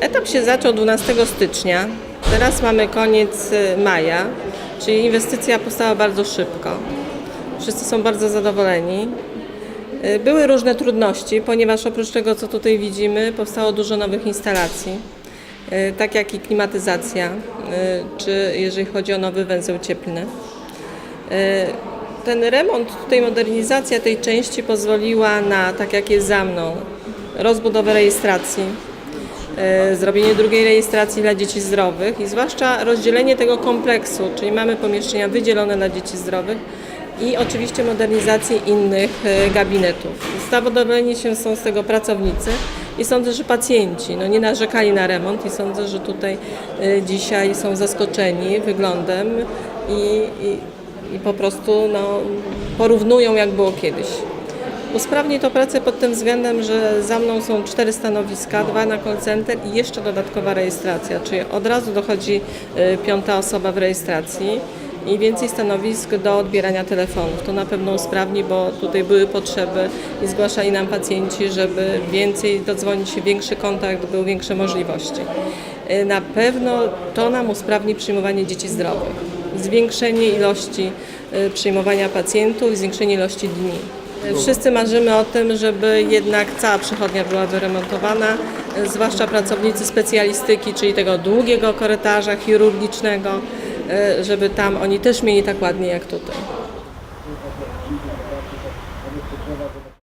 Etap się zaczął 12 stycznia. Teraz mamy koniec y, maja, czyli inwestycja powstała bardzo szybko. Wszyscy są bardzo zadowoleni. Y, Były różne trudności, ponieważ oprócz tego, co tutaj widzimy, powstało dużo nowych instalacji, y, tak jak i klimatyzacja, czy jeżeli chodzi o nowy węzeł cieplny. Ten remont, tutaj modernizacja tej części pozwoliła na, tak jak jest za mną, rozbudowę rejestracji, zrobienie drugiej rejestracji dla dzieci zdrowych i zwłaszcza rozdzielenie tego kompleksu, czyli mamy pomieszczenia wydzielone dla dzieci zdrowych i oczywiście modernizację innych e, gabinetów. Zadowoleni się są z tego pracownicy i sądzę, że pacjenci no, nie narzekali na remont i sądzę, że tutaj e, dzisiaj są zaskoczeni wyglądem i, i, i po prostu no, porównują jak było kiedyś. Usprawni to pracę pod tym względem, że za mną są cztery stanowiska, dwa na call center i jeszcze dodatkowa rejestracja, czyli od razu dochodzi y, piąta osoba w rejestracji i więcej stanowisk do odbierania telefonów. To na pewno usprawni, bo tutaj były potrzeby i zgłaszali nam pacjenci, żeby więcej dodzwonić się, większy kontakt, były większe możliwości. Y, Na pewno to nam usprawni przyjmowanie dzieci zdrowych, zwiększenie ilości y, przyjmowania pacjentów, zwiększenie ilości dni. Wszyscy marzymy o tym, żeby jednak cała przychodnia była wyremontowana, zwłaszcza pracownicy specjalistyki, czyli tego długiego korytarza chirurgicznego, e, żeby tam oni też mieli tak ładnie jak tutaj.